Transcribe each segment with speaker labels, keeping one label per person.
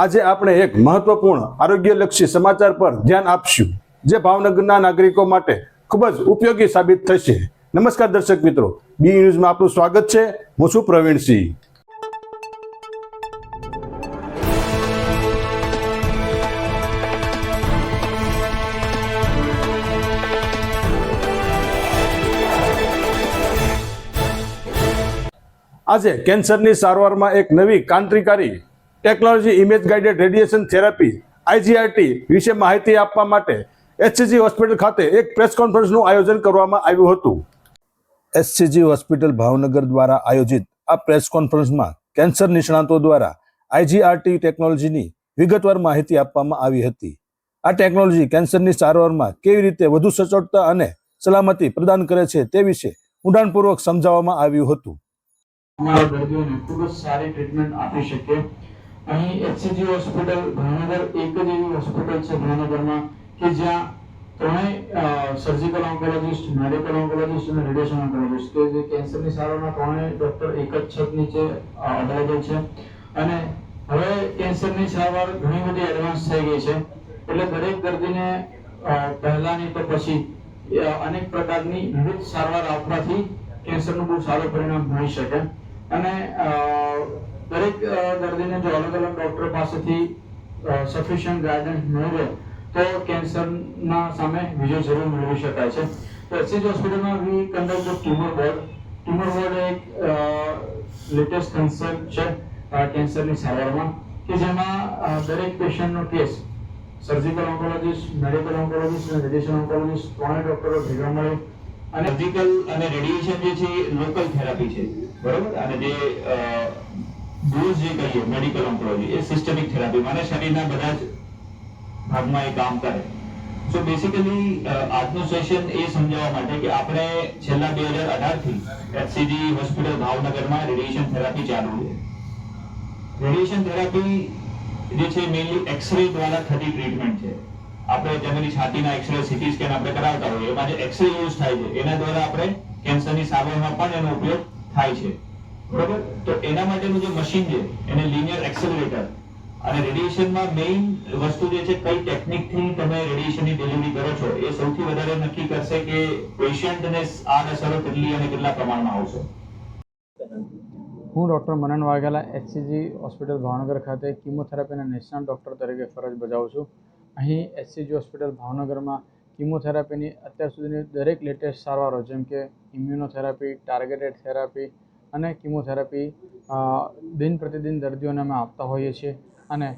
Speaker 1: આજે આપણે એક મહત્વપૂર્ણ, આરોગ્યલક્ષી સમાચાર પર ધ્યાન આપશું, જે ભાવનગરના નાગરિકો માટે ખૂબ જ ઉપયોગી સાબિત થશે. નમસ્કાર દર્શક મિત્રો બી ન્યૂઝમાં આપનું સ્વાગત છે. હું છું પ્રવીણસિંહ આજે કેન્સરની સારવારમાં એક નવી ક્રાંતિકારી technology image guided radiation therapy IGRT વિશે માહિતી આપવા માટે એચસીજી હોસ્પિટલ ખાતે એક પ્રેસ કોન્ફરન્સનું આયોજન કરવામાં આવ્યું હતું. એસસીજી હોસ્પિટલ ભાવનગર દ્વારા આયોજિત આ પ્રેસ કોન્ફરન્સમાં કેન્સર નિષ્ણાતો દ્વારા આઈજીઆરટી ટેકનોલોજીની વિગતવાર માહિતી આપવામાં આવી હતી. આ ટેકનોલોજી કેન્સરની સારવારમાં કેવી રીતે વધુ સચોટતા અને સલામતી પ્રદાન કરે છે તે વિશે ઊંડાણપૂર્વક સમજાવવામાં આવ્યું હતું.
Speaker 2: અમારા દર્દીઓને ખૂબ જ સારી ટ્રીટમેન્ટ આપી શકીએ અહીં એચસીજી હોસ્પિટલ ભાવનગર એક જ એવી હોસ્પિટલ છે ભાવનગરમાં કે જ્યાં ત્રણેય સર્જિકલ ઓન્કોલોજિસ્ટ મેડિકલ ઓન્કોલોજિસ્ટ અને રેડિયેશન ઓન્કોલોજિસ્ટ કે જે કેન્સરની સારવારના ત્રણેય ડોક્ટર એક જ છત નીચે અવેલેબલ છે. અને હવે કેન્સરની સારવાર ઘણી બધી એડવાન્સ થઈ ગઈ છે. એટલે દરેક દર્દીને પહેલાની તો પછી અનેક પ્રકારની વિવિધ સારવાર આપવાથી કેન્સરનું બહુ સારું પરિણામ મળી શકે. અને દરેક દર્દીને જો અલગ અલગ ડોક્ટર પાસેથી સફિશિયન્ટ ગાઈડન્સ મળે તો કેન્સરના સામે વિજય જરૂર મેળવી શકાય છે. તો એસએચ હોસ્પિટલમાં we conduct tumour board tumour board એક લેટેસ્ટ કન્સેપ્ટ છે કેન્સરની સારવારમાં, કે જેમાં દરેક પેશન્ટનો case surgical oncologist medical oncologist અને રેડિયેશન ઓન્કોલોજીસ્ટ ત્રણેય ડોક્ટરો ભેગા મળે.
Speaker 3: અને સર્જિકલ અને રેડિયેશન જે છે લોકલ થેરાપી છે. બરોબર? અને જે ડોઝ જે કહીએ મેડિકલ ઓન્કોલોજી એ સિસ્ટમિક થેરાપી માને શરીરના બધા જ ભાગમાં એ કામ કરે. સો બેસિકલી આજનું સેશન એ સમજાવવા માટે કે આપણે છેલ્લા બે હજાર અઢારથી એચસીજી હોસ્પિટલ ભાવનગરમાં રેડિયેશન થેરાપી ચાલુ છે. રેડિયેશન થેરાપી જે છે મેઇનલી એક્સરે દ્વારા થતી ટ્રીટમેન્ટ છે. આપણે જનરલી છાતીના એક્સરે સીટી સ્કેન આપણે કરાવતા હોઈએ, એમાં જે એક્સરે યુઝ થાય છે, એના દ્વારા આપણે કેન્સરની સારવારમાં પણ એનો ઉપયોગ થાય છે. બરોબર? તો એના માટેનું જે મશીન છે, એને લિનિયર એક્સેલરેટર અને રેડિયેશનમાં મેઇન વસ્તુ જે છે, કઈ ટેકનિકથી તમે રેડિયેશનની ડિલિવરી કરો છો, એ સૌથી વધારે નક્કી કરશે કે પેશન્ટને આડઅસરો કેટલી અને કેટલા પ્રમાણમાં આવશે.
Speaker 4: હું doctor Manan Vaghela HCG hospital Bhavnagar ખાતે કિમોથેરાપીના નિષ્ણાત ડૉક્ટર તરીકે ફરજ બજાવું છું. અહીં એચસીજી હોસ્પિટલ ભાવનગરમાં કિમોથેરાપીની અત્યાર સુધીની દરેક લેટેસ્ટ સારવારો, જેમ કે ઇમ્યુનોથેરાપી ટાર્ગેટેડ થેરાપી અને કીમોથેરાપી દિન પ્રતિદિન દર્દીઓને અમે આપતા હોઈએ છીએ. અને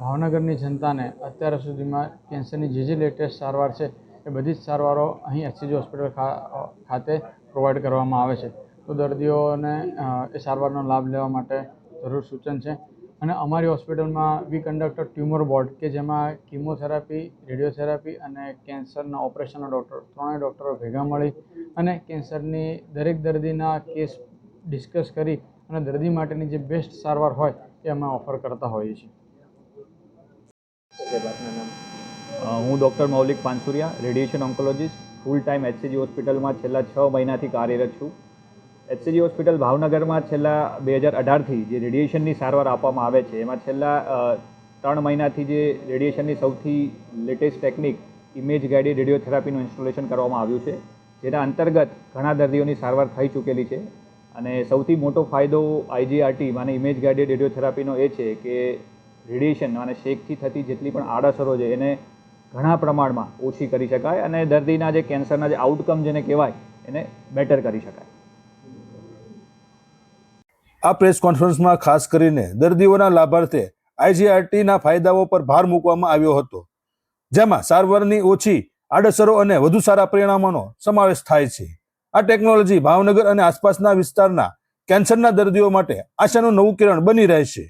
Speaker 4: ભાવનગરની જનતાને અત્યાર સુધીમાં કેન્સરની જે જે લેટેસ્ટ સારવાર છે, એ બધી જ સારવારો અહીં એસસીજી હોસ્પિટલ ખાતે પ્રોવાઈડ કરવામાં આવે છે. તો દર્દીઓને એ સારવારનો લાભ લેવા માટે જરૂર સૂચન છે. અને અમારી હોસ્પિટલમાં વી કન્ડક્ટ ટ્યુમર બોર્ડ કે જેમાં કીમોથેરાપી, રેડિયોથેરાપી અને કેન્સરના ઓપરેશનના ડૉક્ટર, ત્રણેય ડૉક્ટરો ભેગા મળી અને કેન્સરની દરેક દર્દીના કેસ ડિસ્કસ કરી અને દર્દી માટેની જે બેસ્ટ સારવાર હોય એ અમે ઓફર કરતા હોઈએ છીએ.
Speaker 5: હું doctor Maulik Pansuriya radiation oncologist full time HCG હોસ્પિટલમાં છેલ્લા છ મહિનાથી કાર્યરત છું. એચસીજી હોસ્પિટલ ભાવનગરમાં છેલ્લા બે હજાર અઢારથી જે રેડિયેશનની સારવાર આપવામાં આવે છે એમાં છેલ્લા ત્રણ મહિનાથી જે રેડિયેશનની સૌથી લેટેસ્ટ ટેકનિક ઇમેજ ગાઈડેડ રેડિયોથેરાપીનું ઇન્સ્ટોલેશન કરવામાં આવ્યું છે. જેના અંતર્ગત ઘણા દર્દીઓની સારવાર થઈ ચૂકેલી છે. અને સૌથી મોટો ફાયદો આઈજીઆરટી માને ઇમેજ ગાઇડેડ રેડિયોથેરાપીનો એ છે કે રેડિયેશન અને શેકથી થતી જેટલી પણ આડઅસરો છે એને ઘણા પ્રમાણમાં ઓછી કરી શકાય અને દર્દીના જે કેન્સરના જે આઉટકમ જેને કહેવાય એને બેટર કરી શકાય.
Speaker 1: આ પ્રેસ કોન્ફરન્સમાં ખાસ કરીને દર્દીઓના લાભાર્થે આઈજીઆરટીના ફાયદાઓ પર ભાર મૂકવામાં આવ્યો હતો, જેમાં સારવારની ઓછી આડઅસરો અને વધુ સારા પરિણામોનો સમાવેશ થાય છે. આ ટેકનોલોજી ભાવનગર અને આસપાસના વિસ્તારના કેન્સરના દર્દીઓ માટે આશાનું નવું કિરણ બની રહેશે.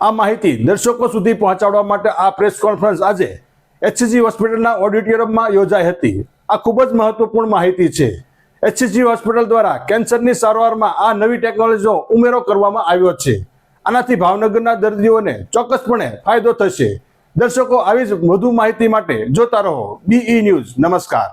Speaker 1: આ માહિતી દર્શકો સુધી પહોંચાડવા માટે આ પ્રેસ કોન્ફરન્સ આજે એચસીજી હોસ્પિટલના ઓડિટોરિયમમાં યોજાઈ હતી. આ ખૂબ જ મહત્વપૂર્ણ માહિતી છે. એચસીજી હોસ્પિટલ દ્વારા કેન્સરની સારવારમાં આ નવી ટેકનોલોજીનો ઉમેરો કરવામાં આવ્યો છે. આનાથી ભાવનગરના દર્દીઓને ચોક્કસપણે ફાયદો થશે. દર્શકો આવી જ વધુ માહિતી માટે જોતા રહો. બીઈ ન્યૂઝ નમસ્કાર.